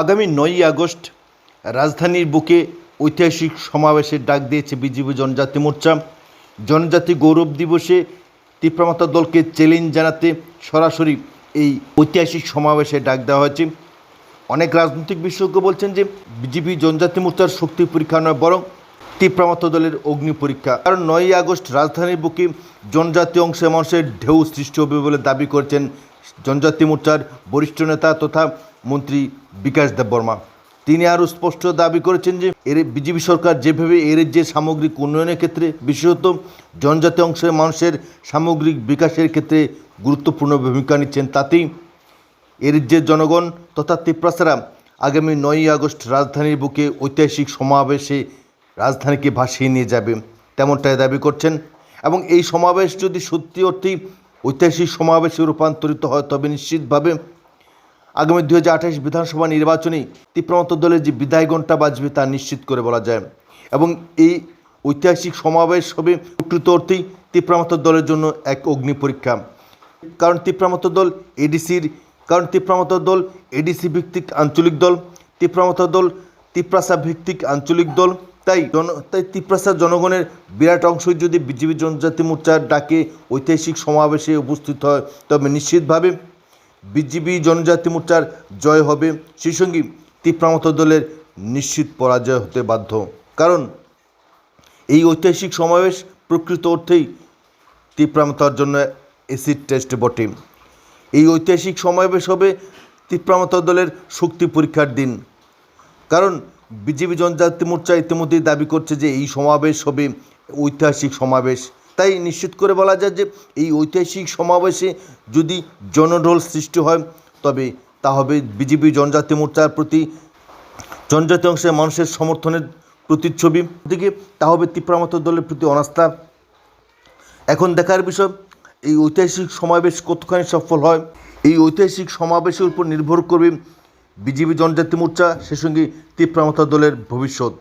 আগামী নয়ই আগস্ট রাজধানীর বুকে ঐতিহাসিক সমাবেশের ডাক দিয়েছে বিজেপি জনজাতি মোর্চা। জনজাতি গৌরব দিবসে তীব্রমাতা দলকে চ্যালেঞ্জ জানাতে সরাসরি এই ঐতিহাসিক সমাবেশে ডাক দেওয়া হয়েছে। অনেক রাজনৈতিক বিশেষজ্ঞ বলছেন যে বিজেপি জনজাতি মোর্চার শক্তি পরীক্ষা নয়, বরং তীব্রমাতা দলের অগ্নি পরীক্ষা। কারণ নয়ই আগস্ট রাজধানীর বুকে জনজাতি অংশে মানুষের ঢেউ সৃষ্টি হবে বলে দাবি করেছেন জনজাতি মোর্চার বরিষ্ঠ নেতা তথা মন্ত্রী বিকাশ দেববর্মা তিনি আরও স্পষ্ট দাবি করেছেন যে, এর বিজেপি সরকার যেভাবে এর যে সামগ্রিক উন্নয়নের ক্ষেত্রে বিশেষত জনজাতি অংশের মানুষের সামগ্রিক বিকাশের ক্ষেত্রে গুরুত্বপূর্ণ ভূমিকা নিচ্ছেন, তাতেই এর যে জনগণ তথা তিপ্রাসারা আগামী নয়ই আগস্ট রাজধানীর বুকে ঐতিহাসিক সমাবেশে রাজধানীকে ভাসিয়ে নিয়ে যাবে তেমনটাই দাবি করছেন এবং এই সমাবেশ যদি সত্যি অর্থেই ঐতিহাসিক সমাবেশে রূপান্তরিত হয়, তবে নিশ্চিতভাবে আগামী দু হাজার আঠাশ বিধানসভা নির্বাচনে তীব্রমত দলের যে বিদায় ঘণ্টা বাজবে তা নিশ্চিত করে বলা যায়। এবং এই ঐতিহাসিক সমাবেশ হবে প্রকৃত অর্থেই তীব্রমত দলের জন্য এক অগ্নি পরীক্ষা। কারণ তীব্রমত দল এডিসির, কারণ তীব্রমত দল এডিসি ভিত্তিক আঞ্চলিক দল তীব্রমত দল তিপ্রাসা ভিত্তিক আঞ্চলিক দল। তাই জন, তাই তিপ্রাসা জনগণের বিরাট অংশই যদি বিজেপি জনজাতি মোর্চার ডাকে ঐতিহাসিক সমাবেশে উপস্থিত হয়, তবে নিশ্চিতভাবে বিজেপি জনজাতি মোর্চার জয় হবে, সেই সঙ্গে তীব্রমত দলের নিশ্চিত পরাজয় হতে বাধ্য। কারণ এই ঐতিহাসিক সমাবেশ প্রকৃত অর্থেই তীব্রমতার জন্য এসিড টেস্ট বটে। এই ঐতিহাসিক সমাবেশ হবে তীব্রমতা দলের শক্তি পরীক্ষার দিন। কারণ বিজেপি জনজাতি মোর্চা ইতিমধ্যেই দাবি করছে যে এই সমাবেশ হবে ঐতিহাসিক সমাবেশ। তাই নিশ্চিত করে বলা যায় যে এই ঐতিহাসিক সমাবেশে যদি জনঢোল সৃষ্টি হয়, তবে তা হবে বিজেপি জনজাতি মোর্চার প্রতি জনজাতি অংশের মানুষের সমর্থনের প্রতিচ্ছবি। দিকে তা হবে তীব্রমত দলের প্রতি অনাস্থা। এখন দেখার বিষয়, এই ঐতিহাসিক সমাবেশ কতখানি সফল হয়? এই ঐতিহাসিক সমাবেশের উপর নির্ভর করবে বিজেপি জনজাতি মোর্চা, সে সঙ্গে তীব্রমতা দলের ভবিষ্যৎ।